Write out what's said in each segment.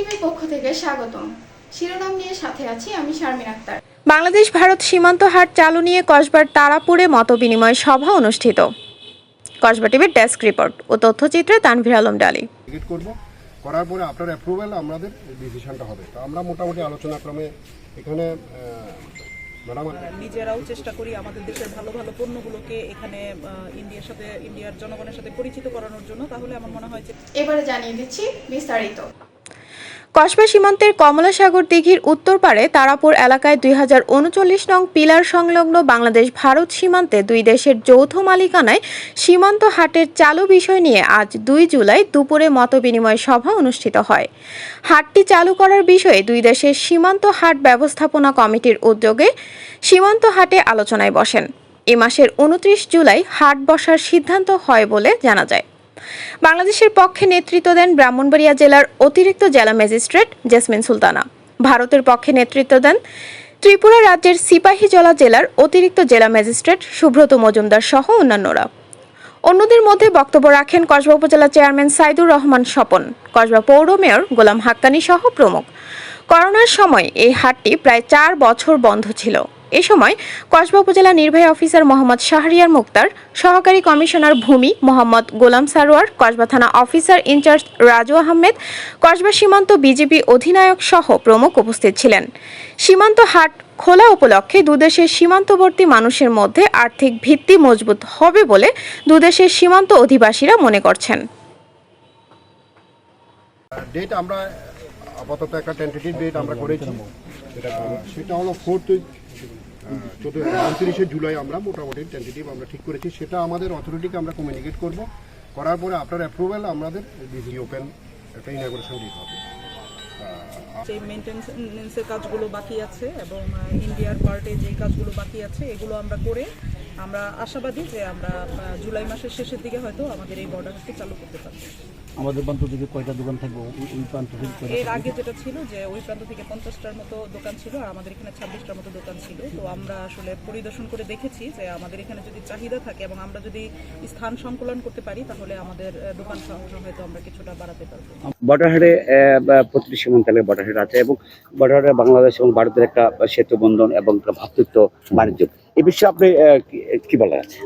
টিভির পক্ষ থেকে স্বাগতম। শিরোনাম নিয়ে সাথে আছি আমি শারমিন আক্তার। বাংলাদেশ ভারত সীমান্ত হাট চালু নিয়ে কসবার তারাপুরে মতবিনিময় সভা অনুষ্ঠিত। কসবা টিভির ডেস্ক রিপোর্ট ও তথ্যচিত্রে তানভীর আলম ডালি। টিকিট করব। করার পরে আপনার অ্যাপ্রুভাল আমাদের ডিসিশনটা হবে। তো আমরা মোটামুটি আলোচনা ক্রমে এখানে নিজেরাও চেষ্টা করি আমাদের দেশের ভালো ভালো পণ্যগুলোকে এখানে ইন্ডিয়ার সাথে ইন্ডিয়ার জনগণের সাথে পরিচিত করানোর জন্য। তাহলে আমার মনে হয় যে এবারে জানিয়ে দিচ্ছি বিস্তারিত। কসবা সীমান্তের কমলাসাগর দিঘির উত্তর পারে তারাপুর এলাকায় দুই হাজার উনচল্লিশ নং পিলার সংলগ্ন বাংলাদেশ ভারত সীমান্তে দুই দেশের যৌথ মালিকানায় সীমান্ত হাটের চালু বিষয় নিয়ে আজ দুই জুলাই দুপুরে মতবিনিময় সভা অনুষ্ঠিত হয়। হাটটি চালু করার বিষয়ে দুই দেশের সীমান্ত হাট ব্যবস্থাপনা কমিটির উদ্যোগে সীমান্ত হাটে আলোচনায় বসেন। এ মাসের উনত্রিশ জুলাই হাট বসার সিদ্ধান্ত হয় বলে জানা যায়। বাংলাদেশের পক্ষে নেতৃত্ব দেন ব্রাহ্মণবাড়িয়া জেলার অতিরিক্ত জেলা ম্যাজিস্ট্রেট জেসমিন সুলতানা। ভারতের পক্ষে নেতৃত্ব দেন ত্রিপুরা রাজ্যের সিপাহীজলা জেলার অতিরিক্ত জেলা ম্যাজিস্ট্রেট সুব্রত মজুমদার সহ অন্যান্যরা। অন্যদের মধ্যে বক্তব্য রাখেন কসবা উপজেলা চেয়ারম্যান সাইদুর রহমান স্বপন কসবা পৌর মেয়র গোলাম হাক্কানি সহ প্রমুখ। করোনার সময় এই হাটটি প্রায় চার বছর বন্ধ ছিল। এ সময় কসবা উপজেলা নির্বাহী অফিসার মোহাম্মদ শাহরিয়ার মুক্তার, সহকারী কমিশনার ভূমি মোহাম্মদ গোলাম সারোয়ার, কসবা থানা officer in charge Raju Ahmed, Kasba সীমান্ত বিজেপি অধিনায়ক সহ প্রমুখ উপস্থিত ছিলেন। সীমান্ত হাট খোলা উপলক্ষে দুদেশের সীমান্তবর্তী মানুষের মধ্যে আর্থিক ভিত্তি মজবুত হবে বলে দুদেশের সীমান্ত অধিবাসীরা মনে করছেন। ডেট আমরা আপাতত একটা টেন্টেটিভ ডেট আমরা করেছি। সেটা সেটা হলো ফোর্থ চোদ্দ উনত্রিশে জুলাই আমরা মোটামুটি টেন্টেটিভ আমরা ঠিক করেছি। সেটা আমাদের অথরিটিকে আমরা কমিউনিকেট করব। করার পরে আপনার অ্যাপ্রুভাল আমাদের ডিসি ওপেন একটা ইনাগুরেশন দিতে হবে। যে মেনটেন্সের কাজগুলো বাকি আছে এবং ইন্ডিয়ার পার্টে যে কাজগুলো বাকি আছে এগুলো আমরা করে আমরা আশাবাদী যে আমরা জুলাই মাসের শেষের দিকে হয়তো আমাদের এই বর্ডারটি চালু করতে পারব। আমাদের প্রান্ত থেকে কয়টা দোকান থাকবে? ওই- প্রান্ত থেকে এর আগে যেটা ছিল যে ওই প্রান্ত থেকে পঞ্চাশটার মতো দোকান ছিল আর আমাদের এখানে ছাব্বিশটার মতো দোকান ছিল। তো আমরা আসলে পরিদর্শন করে দেখেছি যে আমাদের এখানে যদি চাহিদা থাকে এবং আমরা যদি স্থান সংকুলন করতে পারি তাহলে আমাদের দোকান সংখ্যা হয়তো আমরা কিছুটা বাড়াতে পারব। বর্ডারহাটে প্রতিটি সীমান্তালে বর্ডারহাট আছে এবং বর্ডারহাটে বাংলাদেশ এবং ভারতের একটা সেতু বন্ধন এবং একটা ভ্রাতৃত্ব বাণিজ্য। এই বিষয়ে আপনি কি- কি বলার আছে?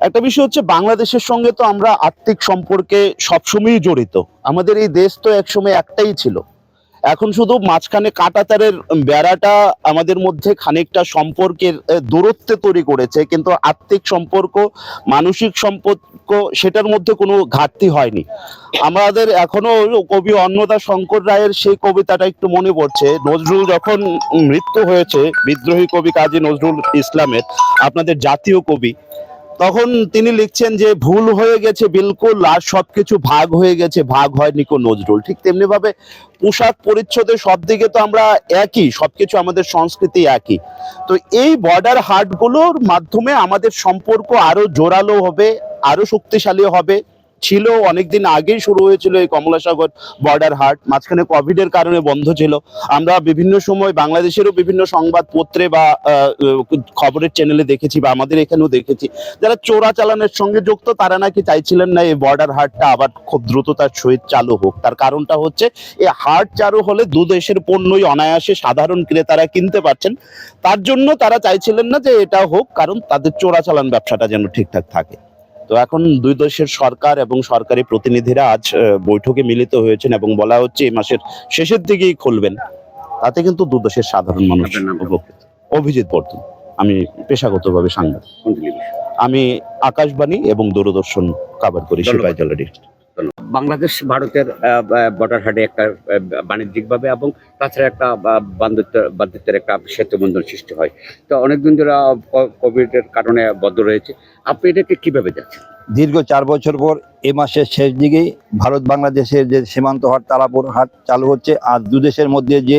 একটা বিষয় হচ্ছে, বাংলাদেশের সঙ্গে তো আমরা আর্থিক সম্পর্কে সবসময়ই জড়িত। আমাদের এই দেশ তো একসময় একটাই ছিল। এখন শুধু মাঝখানে কাটাতারের বেড়াটা আমাদের মধ্যে খানিকটা সম্পর্কের দূরত্ব তৈরি করেছে, কিন্তু আর্থিক সম্পর্ক, মানসিক সম্পর্ক সেটার মধ্যে কোনো ঘাটতি হয়নি। আমাদের এখনও কবি অন্নদা শঙ্কর রায়ের সেই কবিতাটা একটু মনে পড়ছে। নজরুল যখন মৃত্যু হয়েছে, বিদ্রোহী কবি কাজী নজরুল ইসলামের, আপনাদের জাতীয় কবি তখন তিনি লিখছেন যে, ভুল হয়ে গেছে বিলকুল আর সবকিছু ভাগ হয়ে গেছে, ভাগ হয়নি কো নজরুল। ঠিক তেমনি ভাবে পোশাক পরিচ্ছদে সব দিকে তো আমরা একই, সবকিছু আমাদের সংস্কৃতি একই। তো এই বর্ডার হাটগুলোর মাধ্যমে আমাদের সম্পর্ক আরও জোরালো হবে, আরও শক্তিশালী হবে। ছিল, অনেকদিন আগেই শুরু হয়েছিল এই কমলাসাগর বর্ডার হাট। মাঝখানে কোভিড এর কারণে বন্ধ ছিল। আমরা বিভিন্ন সময় বাংলাদেশেরও বিভিন্ন সংবাদপত্রে বা খবরের চ্যানেলে দেখেছি বা আমাদের এখানেও দেখেছি। যারা চোরা চালানের সঙ্গে যুক্ত, তারা নাকি চাইছিলেন না এই বর্ডার হাটটা আবার খুব দ্রুততার সহিত চালু হোক। তার কারণটা হচ্ছে এই হাট চালু হলে দু দেশের পণ্যই অনায়াসে সাধারণ ক্রেতারা কিনতে পারছেন। তার জন্য তারা চাইছিলেন না যে এটা হোক, কারণ তাদের চোরা চালান ব্যবসাটা যেন ঠিকঠাক থাকে। তো এখন দুই দেশের সরকার এবং সরকারি প্রতিনিধিরা আজ বৈঠকে মিলিত হয়েছেন এবং বলা হচ্ছে এই মাসের শেষের দিকেই খুলবেন। তাতে কিন্তু দু দেশের সাধারণ মানুষ? উপকৃত। অভিজিৎ বর্ধন আমি পেশাগতভাবে সাংবাদিক। আমি আকাশবাণী এবং দূরদর্শন কাভার করি। সিপাহী জলারি বাংলাদেশ ভারতের বর্ডারহাটে একটা বাণিজ্যিকভাবে এবং তাছাড়া একটা বান্ধুত্ব বান্ধুত্বের একটা সেতু বন্ধন সৃষ্টি হয়। তো অনেকদিন ধরে কোভিডের কারণে বদ্ধ রয়েছে। আপনি এটাকে কীভাবে যাচ্ছেন দীর্ঘ চার বছর পর এ মাসের শেষ দিকেই ভারত বাংলাদেশের যে সীমান্ত হাট তারাপুর হাট চালু হচ্ছে। আর দু দেশের মধ্যে যে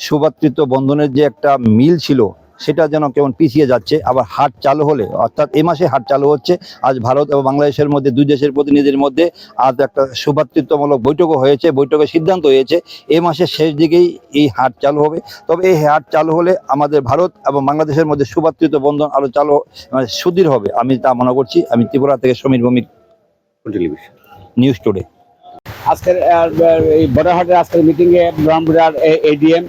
সুভাতৃত্ব বন্ধনের যে একটা মিল ছিল সেটা যেন কেমন পিছিয়ে যাচ্ছে। আবার হাট চালু হলে অর্থাৎ এ মাসে হাট চালু হচ্ছে। আজ ভারত এবং বাংলাদেশের মধ্যে দুই দেশের প্রতিনিধির মধ্যে আজ একটা সুভাতৃত্বমূলক বৈঠকও হয়েছে বৈঠকের সিদ্ধান্ত হয়েছে। এ মাসের শেষ দিকেই এই হাট চালু হবে। তবে এই হাট চালু হলে আমাদের ভারত এবং বাংলাদেশের মধ্যে সুভাতৃত্ব বন্ধন আরও চালু মানে সুদৃঢ় হবে। আমি তা মনে করছি। আমি ত্রিপুরা থেকে Samir Bhowmik television news today. আজকের এই বড়হাটের আজকের মিটিংয়ে ব্রহ্মপুরার এডিএম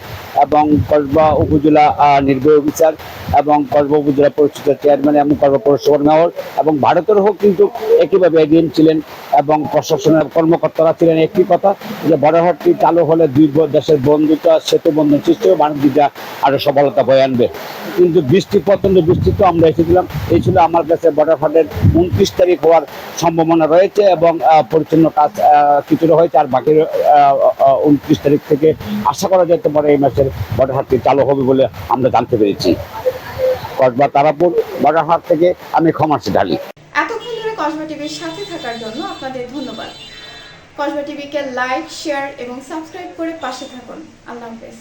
এবং কসবা উপজেলা নির্বাহী অফিসার এবং কসবা উপজেলা পরিষদের চেয়ারম্যান এবং কসবা পৌরসভার মেয়র এবং ভারতের হোক কিন্তু একইভাবে এডিএম ছিলেন এবং প্রশাসনের কর্মকর্তারা ছিলেন একটি কথা যে বড়হাটটি চালু হলে দুই দেশের বন্ধুত্ব সেতু বন্ধন সৃষ্টি হবে বাণিজ্যটা আরও সফলতা বয়ে আনবে। কিন্তু বৃষ্টি প্রচণ্ড বৃষ্টি তো আমরা এসেছিলাম এই ছিল আমার কাছে বড়হাটের উনত্রিশ তারিখ হওয়ার সম্ভাবনা রয়েছে এবং পরিচ্ছন্ন কাজ আহ, কিছুটা হয়েছে আর বাকি উনত্রিশ তারিখ থেকে আশা করা যেতে পারে এই মাসের বড়হাটটি চালু হবে বলে আমরা জানতে পেরেছি। কসবা তারাপুর, বড়হাট থেকে আমি ক্ষমাসি ঢালি। এতক্ষণ ধরে কসবা টিভির সাথে থাকার জন্য আপনাদের ধন্যবাদ। কসবা টিভিকে লাইক, শেয়ার এবং সাবস্ক্রাইব করে পাশে থাকুন। আল্লাহ হাফেজ।